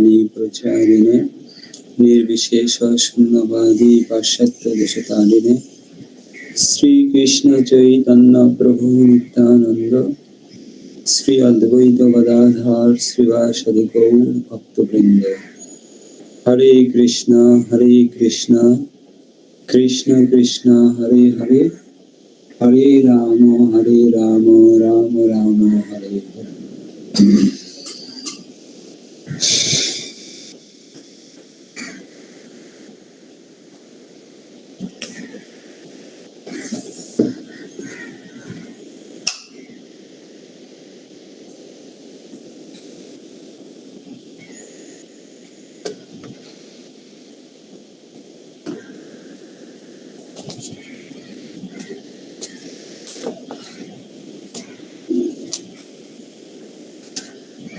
বাণী প্রচারিণে, নির্বিশেষ শূন্যবাদী পাশ্চাত্য দেশতারিণে। শ্রীকৃষ্ণ চৈতন্য প্রভু নিত্যানন্দ, শ্রী অদ্বৈত গদাধর শ্রীবাসদি গৌর ভক্তবৃন্দ। হরে কৃষ্ণ হরে কৃষ্ণ কৃষ্ণ কৃষ্ণ, হরে হরে। হরে রাম হরে রাম রাম রাম, হরে হরে।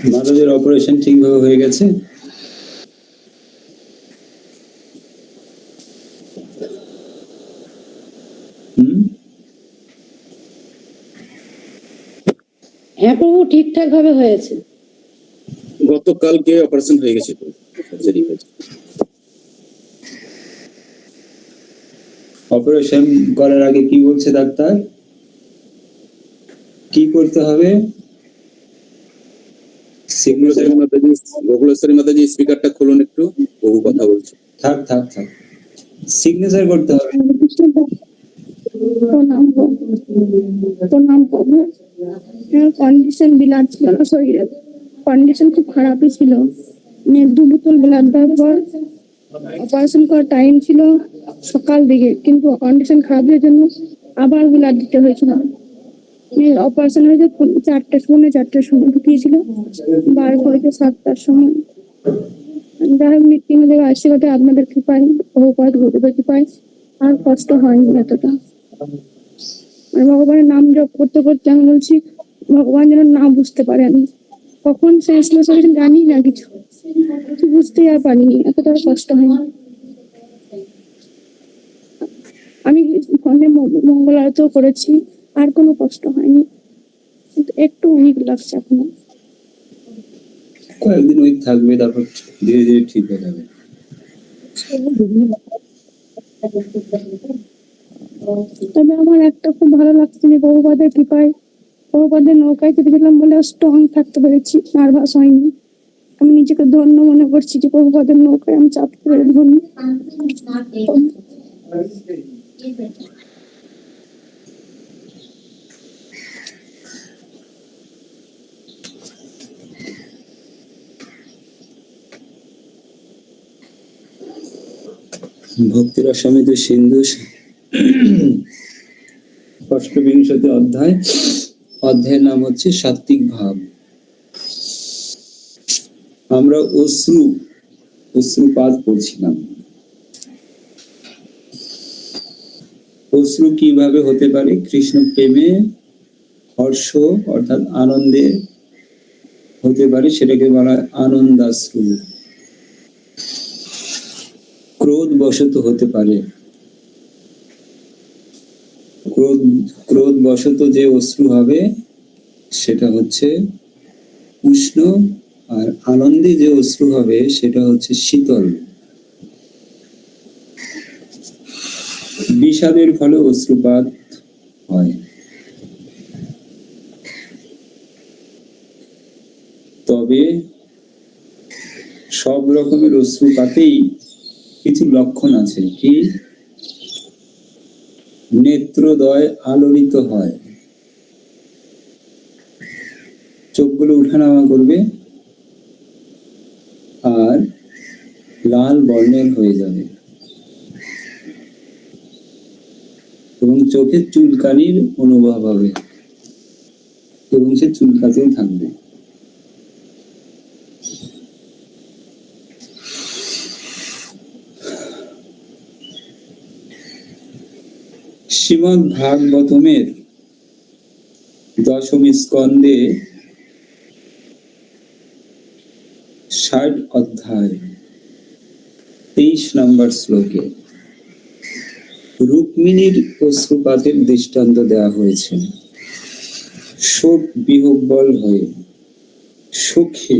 মাধবের অপারেশন ঠিকভাবে হয়ে গেছে। হুম? হ্যাঁ প্রভু ঠিকঠাক ভাবে হয়েছে। গতকালকে অপারেশন হয়ে গেছে অপারেশন করার আগে কি বলছে ডাক্তার? কি করতে হবে? গোকুলেশ্বরী মাতাজি গোকুলেশ্বরী মাতাজি স্পিকারটা খুলুন একটু বহু কথা বলছে। থাক থাক থাক। সিগনেচার করতে হবে। প্রণাম প্রভু। কন্ডিশন ছিল না শরীরে কন্ডিশন খুব খারাপই ছিল। দু বোতল ব্লাড দেওয়ার পর অপারেশন করার টাইম ছিল সকাল দিকে কিন্তু কন্ডিশন খারাপের জন্য আবার ব্লাড দিতে হয়েছিল। অপারেশন হয়েছে চারটের সময় চারটের সময় ঢুকিয়েছিল। বার করেছে সাতটার সময়। যাই হোক মৃত্যুদের আশীর্বাদে আপনাদের কৃপায় বহুপাত গুরুদেবের কৃপায় আর কষ্ট হয়নি এতটা। ভগবানের নাম জপ করতে করতে আমি বলছি, ভগবান যেন না বুঝতে পারে আমি। কখন সেন্সলেস হয়েছে জানি না কিছু। কিছু বুঝতেই আর পারিনি, এতটা কষ্ট হয়নি। আমি ফোনে মঙ্গল আরতিও করেছি। আর কোনো কষ্ট হয়নি। কিন্তু একটু উইক লাগছে এখনও। কয়েকদিন উইক থাকবে তারপর ধীরে ধীরে ঠিক হয়ে যাবে। তবে আমার একটা খুব ভালো লাগছে যে বহুপাদের কৃপায় বহুপাদের নৌকায় চেপেছিলাম বলে স্ট্রং থাকতে পেরেছি নার্ভাস হয়নি। আমি নিজেকে ধন্য মনে করছি যে বহুপাদের নৌকায় আমি চাপতে পেরে ধন্য। ভক্তিরা সমিত সিন্ধু অষ্টবিংশতি অধ্যায়। অধ্যায়ের নাম হচ্ছে সাত্বিক ভাব। আমরা অশ্রু অশ্রুপাত পড়ছিলাম। অশ্রু কীভাবে হতে পারে? কৃষ্ণ প্রেমে হর্ষ, অর্থাৎ আনন্দে হতে পারে, সেটাকে বলা হয় আনন্দাশ্রু। ক্রোধ বশত হতে পারে। ক্রোধ ক্রোধ বশত যে অশ্রু হবে, সেটা হচ্ছে উষ্ণ, আর আনন্দে যে অশ্রু হবে, সেটা হচ্ছে শীতল। বিষাদের ফলে অশ্রুপাত হয়। তবে সব রকমের অশ্রুপাতেই কিছু লক্ষণ আছে কি? নেত্রদয় আলোড়িত হয়। চোখগুলো উঠানামা করবে। আর লাল বর্ণের হয়ে যাবে। এবং চোখে চুলকানির অনুভব হবে। এবং সে চুলকাতেও থাকবে। শ্রীমদ ভাগবতমের দশম স্কন্ধে ষাট অধ্যায়, তেইশ নম্বর শ্লোকে রুক্মিণীর অশ্রুপাতের দৃষ্টান্ত দেওয়া হয়েছে। শোক বিহব্বল হয়ে সুখে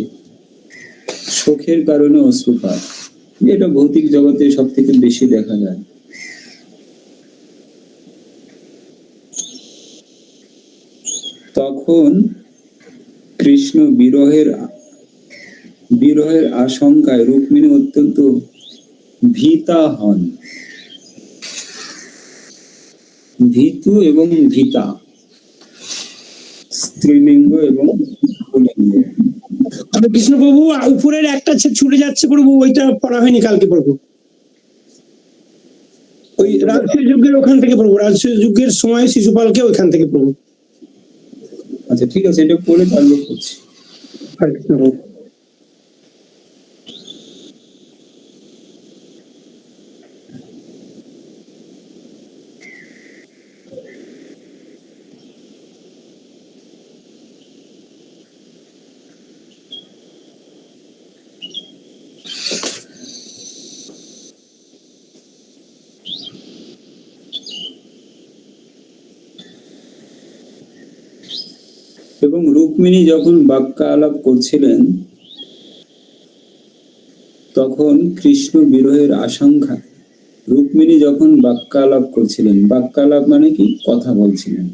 শোকের কারণে অশ্রুপাত এটা ভৌতিক জগতে সব থেকে বেশি দেখা যায়। তখন কৃষ্ণ বিরহের বিরহের আশঙ্কায় রুক্মিণী অত্যন্ত ভীতা হন। ভীতু এবং ভীতা, স্ত্রীলিঙ্গ এবং পুল্লিঙ্গ তবে কৃষ্ণপ্রভু উপরের একটা ছুটে যাচ্ছে প্রভু, ওইটা পড়া হয়নি কালকে প্রভু? ওই রাজশাহী যুগের ওখান থেকে পড়ব রাজশাহী যুগের সময় শিশুপালকে ওইখান থেকে পড়ব আচ্ছা ঠিক আছে এটা পড়ে তারপর করছি। এবং রুক্মিণী যখন বাক্যালাপ করছিলেন, তখন কৃষ্ণ বিরহের আশঙ্কা। রুক্মিণী যখন বাক্যালাপ করছিলেন, বাক্যালাপ মানে কি? কথা বলছিলেন।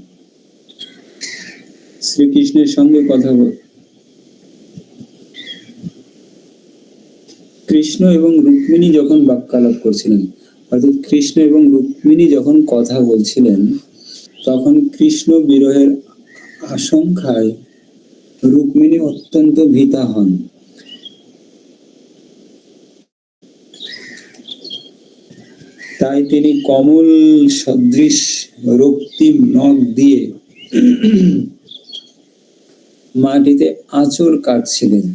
শ্রীকৃষ্ণের সঙ্গে কথা বল কৃষ্ণ এবং রুক্মিণী যখন বাক্যালাপ করছিলেন, অর্থাৎ কৃষ্ণ এবং রুক্মিণী যখন কথা বলছিলেন, তখন কৃষ্ণ বিরহের আশঙ্কায় রুক্মিণী অত্যন্ত ভীতা হন। তাই তিনি কমল সদৃশ রক্তিম নখ দিয়ে মাটিতে আঁচড় কাটছিলেন।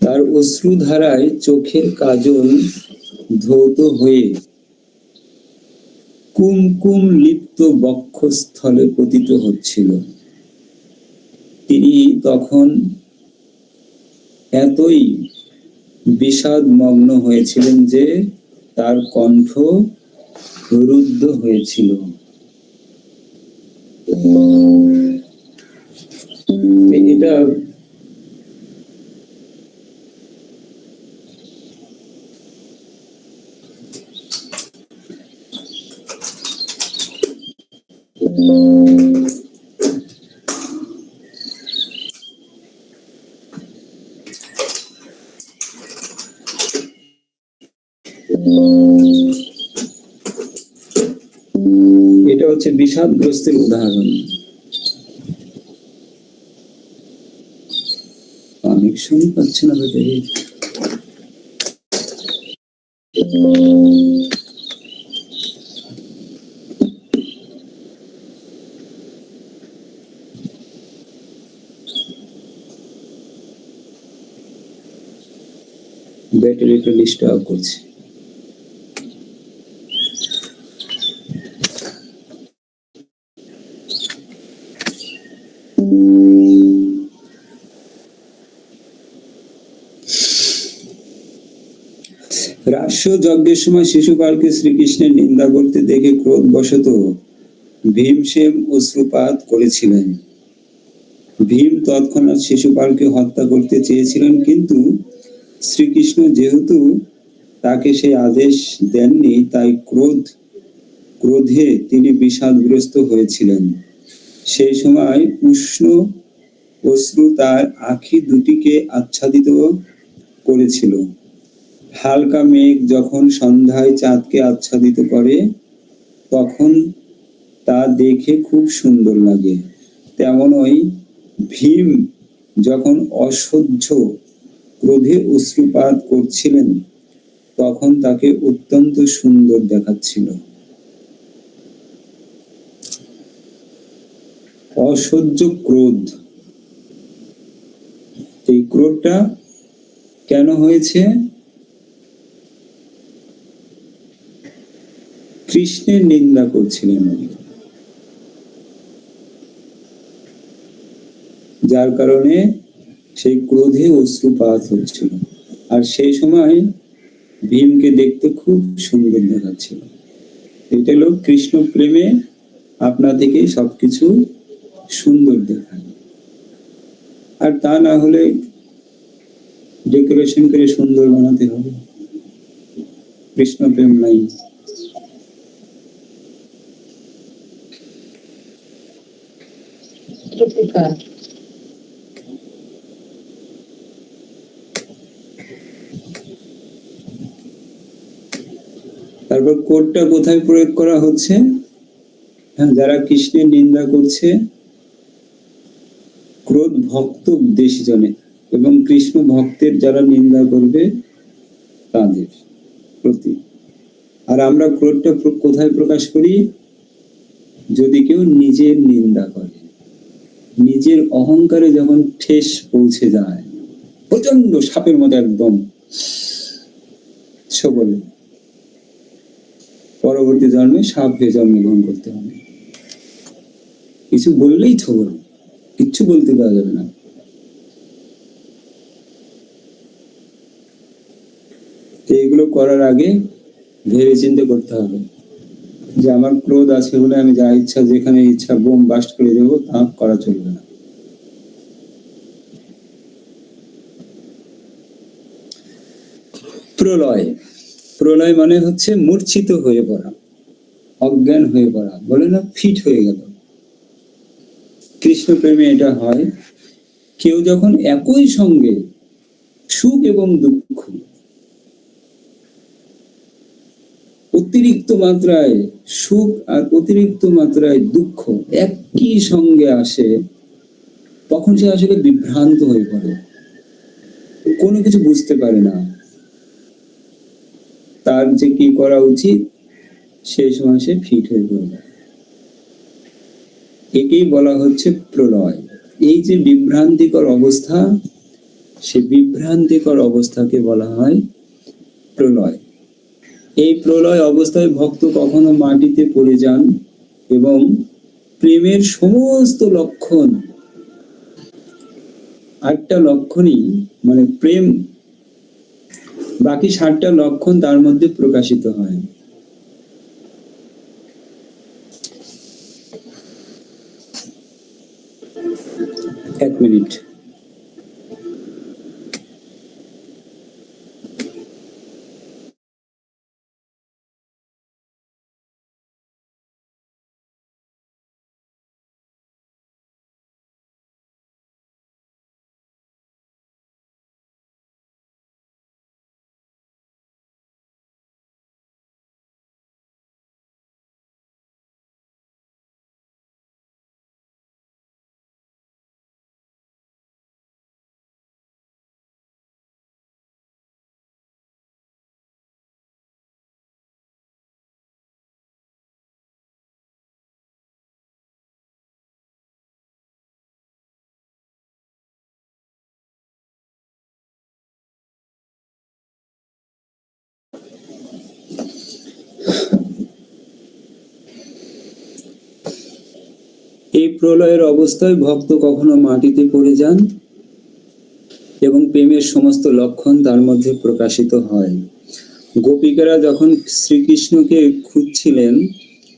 তার অশ্রুধারায় চোখের কাজল ধৌত হয়ে কুমকুম লিপ্ত বক্ষস্থলে পতিত হচ্ছিল। তিনি তখন এতই বিষাদ মগ্ন হয়েছিলেন যে তার কণ্ঠ রুদ্ধ হয়েছিল। এটা এটা হচ্ছে বিষাদগ্রস্তের উদাহরণ। কানেকশন পাচ্ছে না ব্যাটারি ব্যাটারিটা ডিস্টার্ব করছে। রাস্য যজ্ঞের সময় শিশুপালকে শ্রীকৃষ্ণের নিন্দা করতে দেখে ক্রোধ ক্রোধবশত ভীমসেন অশ্রুপাত করেছিলেন। ভীম তৎক্ষণাৎ শিশুপালকে হত্যা করতে চেয়েছিলেন, কিন্তু শ্রীকৃষ্ণ যেহেতু তাকে সেই আদেশ দেননি, তাই ক্রোধ, ক্রোধে তিনি বিষাদগ্রস্ত হয়েছিলেন। সেই সময় উষ্ণ অশ্রু তার আখি দুটিকে আচ্ছাদিত করেছিল। হালকা মেঘ যখন সন্ধ্যায় চাঁদকে আচ্ছাদিত করে, তখন তা দেখে খুব সুন্দর লাগে। তেমনই ভীম যখন অসহ্য ক্রোধে অশ্রুপাত করছিলেন, তখন তাকে অত্যন্ত সুন্দর দেখাচ্ছিল। অসহ্য ক্রোধ। এই ক্রোধটা কেন হয়েছে? কৃষ্ণের নিন্দা করছিলেন। যার কারণে সেই ক্রোধে অশ্রুপাত হচ্ছিল। আর সেই সময় ভীমকে দেখতে খুব সুন্দর দেখাচ্ছিল। এটা হলো কৃষ্ণ প্রেমে আপনা থেকে সবকিছু সুন্দর দেখায়। আর তা না হলে ডেকোরেশন করে সুন্দর বানাতে হবে। কৃষ্ণ প্রেম নাই। তারপর কোডটা কোথায় প্রয়োগ করা হচ্ছে? হ্যাঁ যারা কৃষ্ণের নিন্দা করছে, ক্রোধ ভক্ত উদ্দেশ্য জনে এবং কৃষ্ণ ভক্তের যারা নিন্দা করবে, তাদের প্রতি। আর আমরা ক্রোধটা কোথায় প্রকাশ করি? যদি কেউ নিজের নিন্দা করে। নিজের অহংকারে যখন ঠেস পৌঁছে যায় প্রচণ্ড সাপের মতো একদম সবল। পরবর্তী জন্মে সাপ হয়ে জন্মগ্রহণ করতে হবে। কিছু বললেই ছবল কিচ্ছু বলতে দেওয়া যাবে না। এগুলো করার আগে ভেবে চিন্তে করতে হবে। যে আমার ক্রোধ আছে বলে আমি যা ইচ্ছা, যেখানে ইচ্ছা বোম বাস্ট করে দেবো, তা করা চলবে না। প্রলয়। প্রলয় মানে হচ্ছে মূর্ছিত হয়ে পড়া, অজ্ঞান হয়ে পড়া, বলে না ফিট হয়ে গেল। কৃষ্ণ প্রেমে এটা হয়, কেউ যখন একই সঙ্গে সুখ এবং দুঃখ অতিরিক্ত মাত্রায় সুখ আর অতিরিক্ত মাত্রায় দুঃখ একই সঙ্গে আসে, তখন সে আসলে বিভ্রান্ত হয়ে পড়ে। কোনো কিছু বুঝতে পারে না। তার যে কি করা উচিত, সেই সময় সে ফিট হয়ে পড়বে একেই বলা হচ্ছে প্রলয়। এই যে বিভ্রান্তিকর অবস্থা, সে বিভ্রান্তিকর অবস্থাকে বলা হয় প্রলয়। এই প্রলয় অবস্থায় ভক্ত কখনো মাটিতে পড়ে যান এবং প্রেমের সমস্ত লক্ষণ, আটটা লক্ষণই মানে প্রেম, বাকি ষাটটা লক্ষণ তার মধ্যে প্রকাশিত হয়। এক মিনিট। এই প্রলয়ের অবস্থায় ভক্ত কখনো মাটিতে পড়ে যান? এবং প্রেমের সমস্ত লক্ষণ তার মধ্যে প্রকাশিত হয়। গোপিকারা যখন শ্রীকৃষ্ণকে খুঁজছিলেন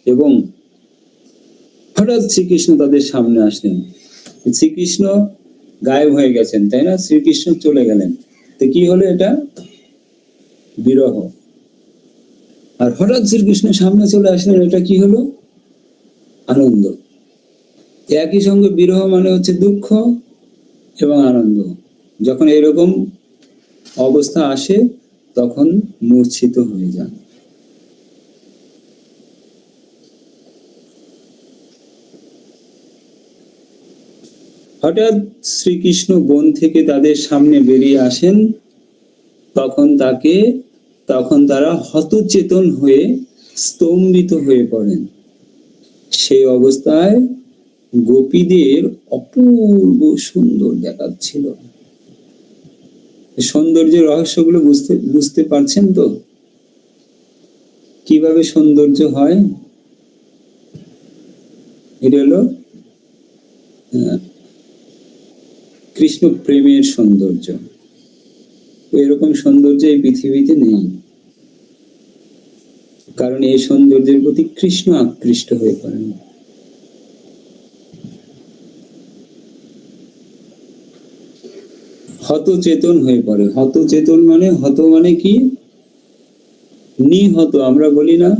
এবং হঠাৎ শ্রীকৃষ্ণ তাদের সামনে আসলেন। শ্রীকৃষ্ণ গায়েব হয়ে গেছেন, তাই না? শ্রীকৃষ্ণ চলে গেলেন। তো কি হলো এটা? বিরহ। আর হঠাৎ শ্রীকৃষ্ণ সামনে চলে আসলেন, এটা কি হলো? আনন্দ। একই সঙ্গে বিরহ মানে হচ্ছে দুঃখ এবং আনন্দ। যখন এরকম অবস্থা আসে, তখন মূর্ছিত হয়ে যান। হঠাৎ শ্রীকৃষ্ণ বন থেকে তাদের সামনে বেরিয়ে আসেন। তখন তাকে, তখন তারা হতচেতন হয়ে স্তম্ভিত হয়ে পড়েন। সেই অবস্থায় গোপীদের অপূর্ব সুন্দর দেখাচ্ছিল। সৌন্দর্যের রহস্যগুলো বুঝতে বুঝতে পারছেন তো? কীভাবে সৌন্দর্য হয়? এটা হলো কৃষ্ণ প্রেমের সৌন্দর্য। এরকম সৌন্দর্য এই পৃথিবীতে নেই। কারণ এই সৌন্দর্যের প্রতি কৃষ্ণ আকৃষ্ট হয়ে পড়েন। হতচেতন হয়ে পড়ে। হতচেতন মানে হত মানে কি? নিহত, আমরা বলি না।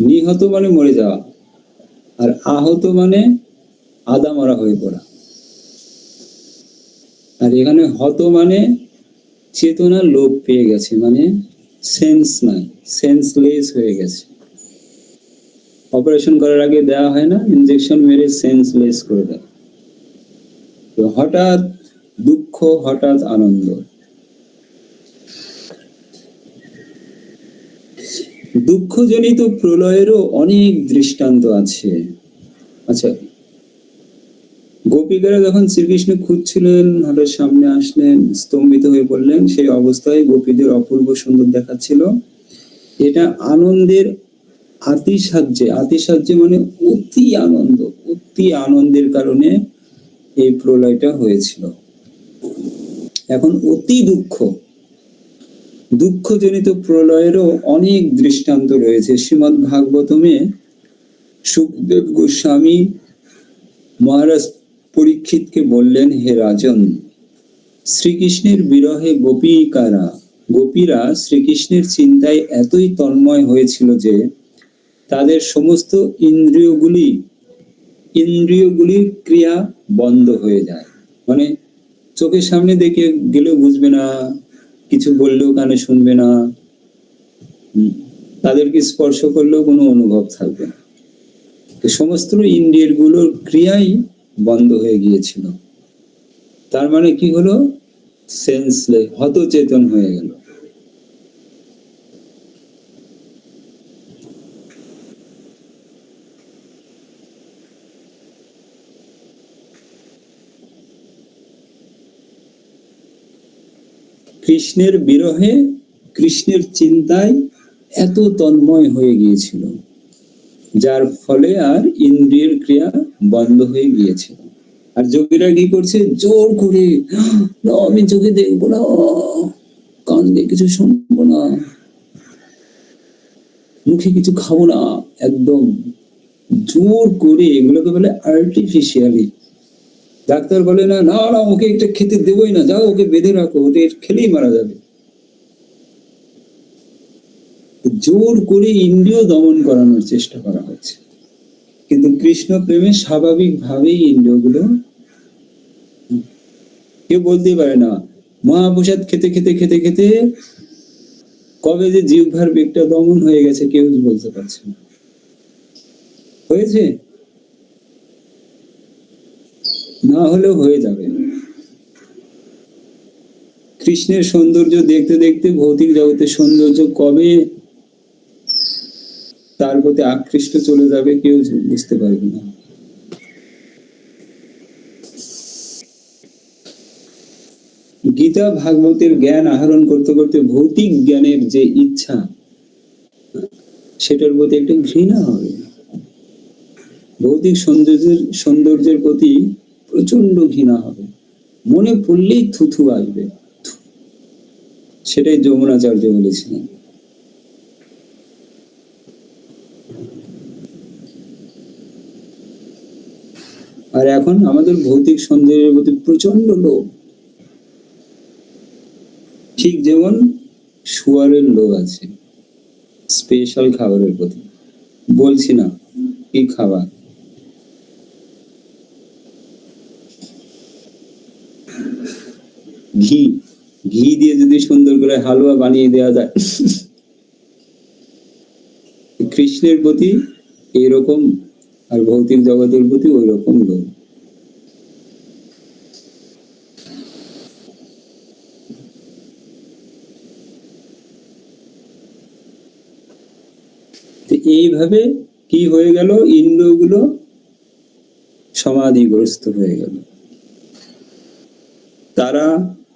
নিহত মানে মরে যাওয়া। আর আহত মানে আদা মরা হয়ে পড়া। আর এখানে হত মানে চেতনা লোপ পেয়ে গেছে মানে সেন্স নাই সেন্সলেস হয়ে গেছে। অপারেশন করার আগে দেওয়া হয় না ইনজেকশন মেরে সেন্সলেস করে দেয়। হঠাৎ দুঃখ, হঠাৎ আনন্দ। দুঃখজনিত প্রলয়েরও অনেক দৃষ্টান্ত আছে। আচ্ছা গোপীকারা যখন শ্রীকৃষ্ণ খুঁজছিলেন হঠাৎ সামনে আসলেন, স্তম্ভিত হয়ে পড়লেন সেই অবস্থায় গোপীদের অপূর্ব সুন্দর দেখাচ্ছিল। এটা আনন্দের আতিসাহ্যে আতিসাহ্যে মানে অতি আনন্দ, অতি আনন্দের কারণে এই প্রলয়টা হয়েছিল। এখন অতি দুঃখ। দুঃখজনিত প্রলয়েরও অনেক দৃষ্টান্ত রয়েছে। শ্রীমৎ ভাগবতমে সুখদেব গোস্বামী মহারাজ পরীক্ষিতকে বললেন, হে রাজন, শ্রীকৃষ্ণের বিরহে গোপিকারা, গোপীরা শ্রীকৃষ্ণের চিন্তায় এতই তন্ময় হয়েছিল যে তাদের সমস্ত ইন্দ্রিয়গুলি ইন্দ্রিয়গুলির ক্রিয়া বন্ধ হয়ে যায়। মানে চোখের সামনে দেখে গেলেও বুঝবে না, কিছু বললেও কানে শুনবে না। তাদেরকে স্পর্শ করলেও কোনো অনুভব থাকবে না। তো সমস্ত ইন্দ্রিয়েরগুলোর ক্রিয়াই বন্ধ হয়ে গিয়েছিল। তার মানে কি হলো? সেন্সলে হতচেতন হয়ে গেল। কৃষ্ণের বিরহে কৃষ্ণের চিন্তায় এত তন্ময় হয়ে গিয়েছিল, যার ফলে আর ইন্দ্রিয়ের ক্রিয়া বন্ধ হয়ে গিয়েছিল। আর যোগীরা কি করছে? জোর করে আমি চোখে দেখব না কান দিয়ে কিছু শুনব না, মুখে কিছু খাব না। একদম জোর করে, এগুলোকে বলে আর্টিফিশিয়ালি ডাক্তার বলে, না না না, ওকে এটা খেতে দেবোই না, যাও, ওকে বেঁধে রাখো ওদের খেলেই মারা যাবে। জোর করে ইন্দ্রিয় দমন করানোর চেষ্টা করা হচ্ছে। কিন্তু কৃষ্ণ প্রেমে স্বাভাবিক ভাবেই ইন্দ্রিয়গুলো কেউ বলতেই পারে না, মহাপ্রসাদ খেতে খেতে খেতে খেতে কবে যে জিহ্বার বেগটা দমন হয়ে গেছে, কেউ বলতে পারছে না। হয়েছে? না হলেও হয়ে যাবে। কৃষ্ণের সৌন্দর্য দেখতে দেখতে ভৌতিক জগতের সৌন্দর্য কবে তার প্রতি আকৃষ্ট চলে যাবে কেউ বুঝতে পারবে না। গীতা ভাগবতের জ্ঞান আহরণ করতে করতে ভৌতিক জ্ঞানের যে ইচ্ছা, সেটার প্রতি একটা ঘৃণা হবে। ভৌতিক সৌন্দর্যের সৌন্দর্যের প্রতি প্রচণ্ড ঘৃণা হবে। মনে পড়লেই থুথু আসবে। সেটাই যমুনাচার্য বলেছিলেন। আর এখন আমাদের ভৌতিক সৌন্দর্যের প্রতি প্রচণ্ড লোভ। ঠিক যেমন শুয়ারের লোভ আছে। স্পেশাল খাবারের প্রতি। বলছি না, কি খাবার? ঘি ঘি দিয়ে যদি সুন্দর করে হালুয়া বানিয়ে দেওয়া যায়। কৃষ্ণের প্রতি এরকম আর ভৌতিক জগতের প্রতি ওই রকম তো এইভাবে কি হয়ে গেল? ইন্দ্রগুলো সমাধিগ্রস্ত হয়ে গেল। তারা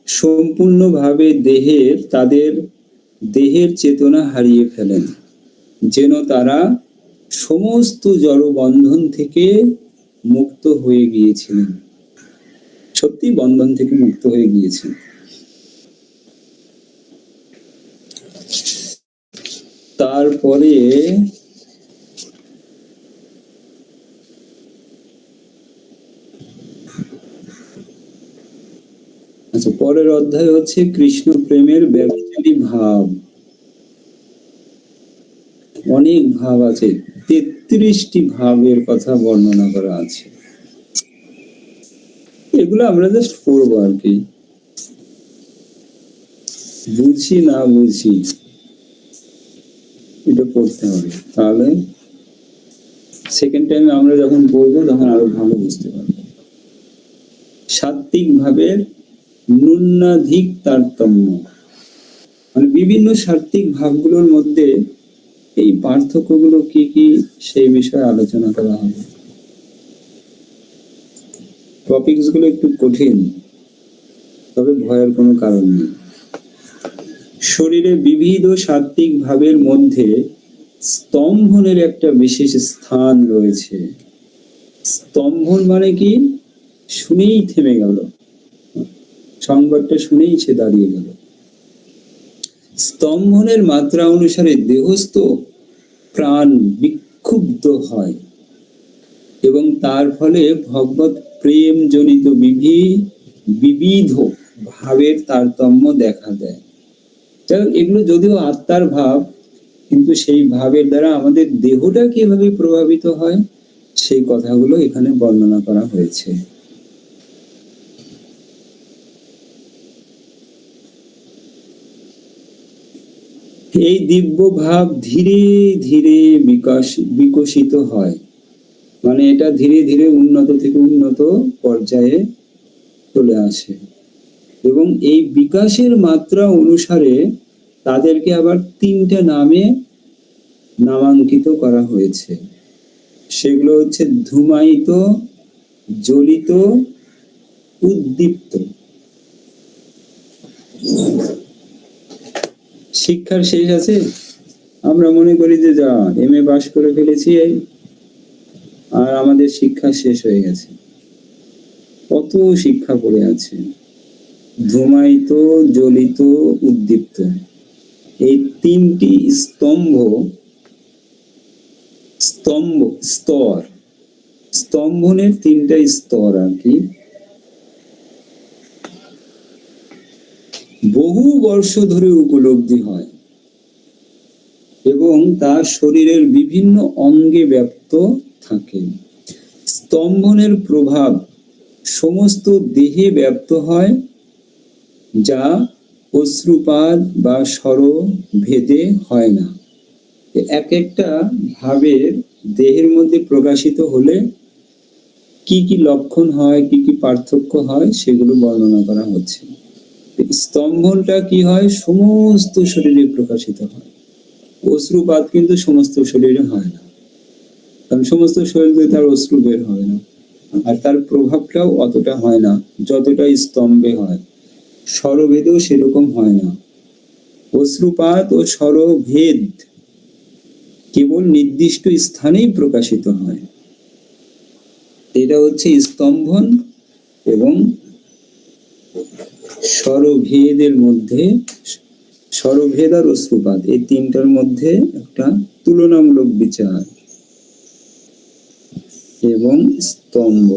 সম্পূর্ণভাবে দেহের, তাদের দেহের চেতনা হারিয়ে ফেলেন, যেন তারা সমস্ত জড়বন্ধন থেকে মুক্ত হয়ে গিয়েছিলেন। সত্যি বন্ধন থেকে মুক্ত হয়ে গিয়েছেন। তারপরে পরের অধ্যায় হচ্ছে কৃষ্ণ প্রেমের ব্যবচারী ভাব। অনেক ভাব আছে। তেত্রিশটি ভাবের কথা বর্ণনা করা আছে। এগুলো আমরা জাস্ট পড়ব আর কি। বুঝি না বুঝি। এটা পড়তে হবে। তাহলে সেকেন্ড টাইম আমরা যখন পড়ব তখন আরও ভালো বুঝতে পারব। সাত্বিক ভাবের ন্যূনাধিক তারতম্য। মানে বিভিন্ন সাত্বিক ভাবগুলোর মধ্যে এই পার্থক্যগুলো কি কি সেই বিষয়ে আলোচনা করা হবে। টপিকসগুলো একটু কঠিন, তবে ভয়ের কোনো কারণ নেই। শরীরে বিবিধ সাত্বিক ভাবের মধ্যে স্তম্ভনের একটা বিশেষ স্থান রয়েছে। স্তম্ভন মানে কি? শুনেই থেমে গেল। সংবাদটা শুনেই সে দাঁড়িয়ে গেল। স্তম্ভনের মাত্রা অনুসারে দেহস্থ প্রাণ বিক্ষুব্ধ হয় এবং তার ফলে ভগবত প্রেম জনিত বিভি বিবিধ ভাবের তারতম্য দেখা দেয়। যাই এগুলো যদিও আত্মার ভাব, কিন্তু সেই ভাবের দ্বারা আমাদের দেহটা কীভাবে প্রভাবিত হয়, সেই কথাগুলো এখানে বর্ণনা করা হয়েছে। এই দিব্য ভাব ধীরে ধীরে বিকাশ, বিকশিত হয়। মানে এটা ধীরে ধীরে উন্নত থেকে উন্নত পর্যায়ে চলে আসে। এবং এই বিকাশের মাত্রা অনুসারে তাদেরকে আবার তিনটা নামে নামাঙ্কিত করা হয়েছে। সেগুলো হচ্ছে ধুমায়িত, জ্বলিত, উদ্দীপ্ত। শিক্ষার শেষ আছে। আমরা মনে করি যে, যা এম এ পাশ করে ফেলেছি আর আমাদের শিক্ষা শেষ হয়ে গেছে। কত শিক্ষা পড়ে আছে। ধূমায়িত, জ্বলিত, উদ্দীপ্ত। এই তিনটি স্তম্ভ স্তম্ভ, স্তর। স্তম্ভনের তিনটা স্তর আর কি। বহু বর্ষ ধরে উপলব্ধি হয় এবং তা শরীরের বিভিন্ন অঙ্গে ব্যপ্ত থাকে। স্তম্ভনের প্রভাব সমস্ত দেহে ব্যপ্ত হয়, যা অশ্রুপাত বা স্বর ভেদে হয় না। এক একটা ভাবের দেহের মধ্যে প্রকাশিত হলে কি কি লক্ষণ হয়, কি কি পার্থক্য হয়, সেগুলো বর্ণনা করা হচ্ছে। স্তম্ভনটা কি হয়? সমস্ত শরীরে প্রকাশিত হয়। অশ্রুপাত কিন্তু সমস্ত শরীরে হয় না। কারণ সমস্ত শরীরে তার অশ্রু বের হয় না। আর তার প্রভাবটাও অতটা হয় না, যতটা স্তম্ভে হয়। স্বরভেদেও সেরকম হয় না। অশ্রুপাত ও স্বরভেদ কেবল নির্দিষ্ট স্থানেই প্রকাশিত হয়। এটা হচ্ছে স্তম্ভন এবং স্বরভেদের মধ্যে, স্বরভেদ আর অশ্রুপাত এই তিনটার মধ্যে একটা তুলনামূলক বিচার এবং স্তম্ভ।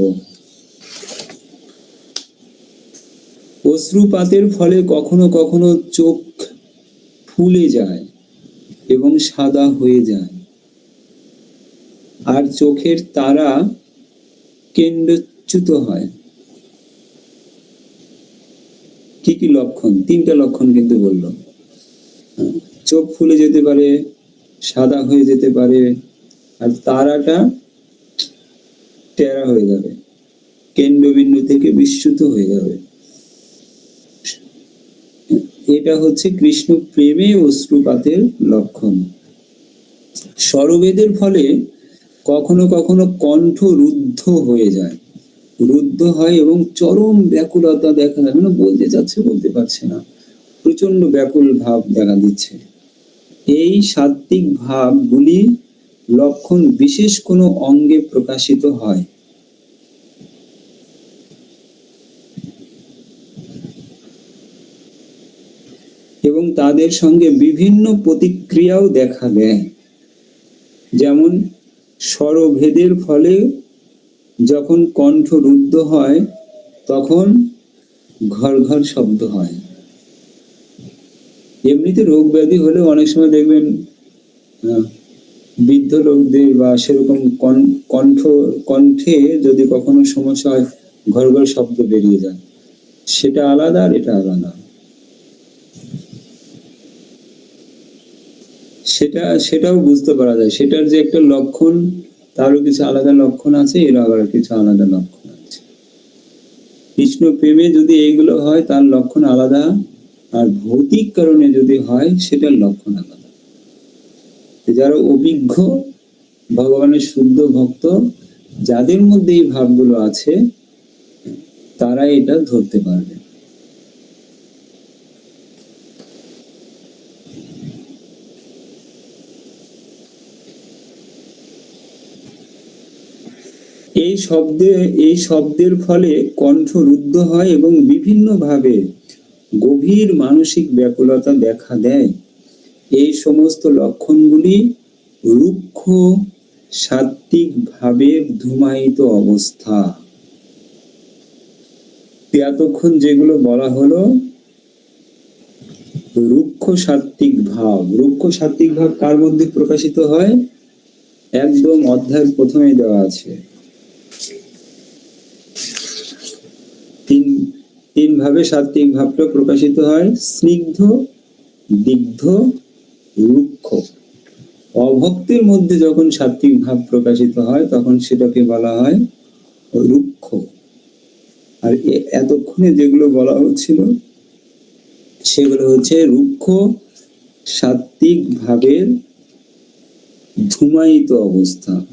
অশ্রুপাতের ফলে কখনো কখনো চোখ ফুলে যায় এবং সাদা হয়ে যায়। আর চোখের তারা কেন্দ্রচ্যুত হয়। কি কি লক্ষণ? তিনটা লক্ষণ কিন্তু বলল। চোখ ফুলে যেতে পারে, সাদা হয়ে যেতে পারে, আর তারাটা টেরা হয়ে যাবে, কেন্দ্রবিন্দু থেকে বিচ্যুত হয়ে যাবে। এটা হচ্ছে কৃষ্ণ প্রেমে অশ্রুপাতের লক্ষণ। স্বরবেদের ফলে কখনো কখনো কণ্ঠ রুদ্ধ হয়ে যায়। রুদ্ধ হয় এবং চরম ব্যাকুলতা দেখা যায়। মানে বলতে যাচ্ছে, বলতে পারছে না। প্রচণ্ড ব্যাকুল ভাব দেখা দিচ্ছে। এই সাত্বিক ভাবগুলি লক্ষণ বিশেষ কোনো অঙ্গে প্রকাশিত হয়। এবং তাদের সঙ্গে বিভিন্ন প্রতিক্রিয়াও দেখা দেয়। যেমন স্বরভেদের ফলে যখন কণ্ঠ রুদ্ধ হয়, তখন ঘর ঘর শব্দ হয়। এমনিতে রোগ ব্যাধি হলে অনেক সময় দেখবেন বৃদ্ধ লোকদের বা সেরকম কণ্ঠ, কণ্ঠে যদি কখনো সমস্যা হয় ঘর ঘর শব্দ বেরিয়ে যায়। সেটা আলাদা আর এটা আলাদা। সেটা, সেটাও বুঝতে পারা যায়। সেটার যে একটা লক্ষণ তারও কিছু আলাদা লক্ষণ আছে এর আবার কিছু আলাদা লক্ষণ আছে। কৃষ্ণ প্রেমে যদি এইগুলো হয়, তার লক্ষণ আলাদা। আর ভৌতিক কারণে যদি হয়, সেটার লক্ষণ আলাদা। যারা অভিজ্ঞ, ভগবানের শুদ্ধ ভক্ত, যাদের মধ্যে এই ভাবগুলো আছে, তারা এটা ধরতে পারবে এই শব্দে, এই শব্দের ফলে কণ্ঠ রুদ্ধ হয় এবং বিভিন্নভাবে গভীর মানসিক ব্যাকুলতা দেখা দেয়। এই সমস্ত লক্ষণগুলি রুক্ষ সাত্বিক ভাবে ধুমায়িত অবস্থা। এতক্ষণ যেগুলো বলা হলো, রুক্ষ সাত্বিক ভাব। রুক্ষ সাত্বিক ভাব কার মধ্যে প্রকাশিত হয়? একদম অধ্যায়ের প্রথমে দেওয়া আছে তিন তিন ভাবে সাত্বিক ভাবটা প্রকাশিত হয়। স্নিগ্ধ, দিগ্ধ, রুক্ষ। অভক্তের মধ্যে যখন সাত্বিক ভাব প্রকাশিত হয়, তখন সেটাকে বলা হয় রুক্ষ। আর এতক্ষণে যেগুলো বলা হচ্ছিল, সেগুলো হচ্ছে রুক্ষ, সাত্বিক ভাবের ধুমায়িত অবস্থা।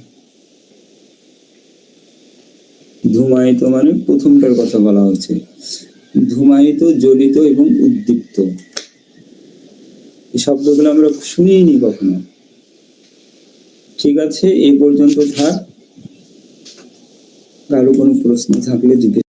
ধুমায়িত মানে প্রথমটার কথা বলা হচ্ছে। ধুমায়িত জ্বলিত এবং উদ্দীপ্ত। এই শব্দগুলো আমরা শুনিনি কখনো। ঠিক আছে, এই পর্যন্ত থাক। কারও কোনো প্রশ্ন থাকলে জিজ্ঞেস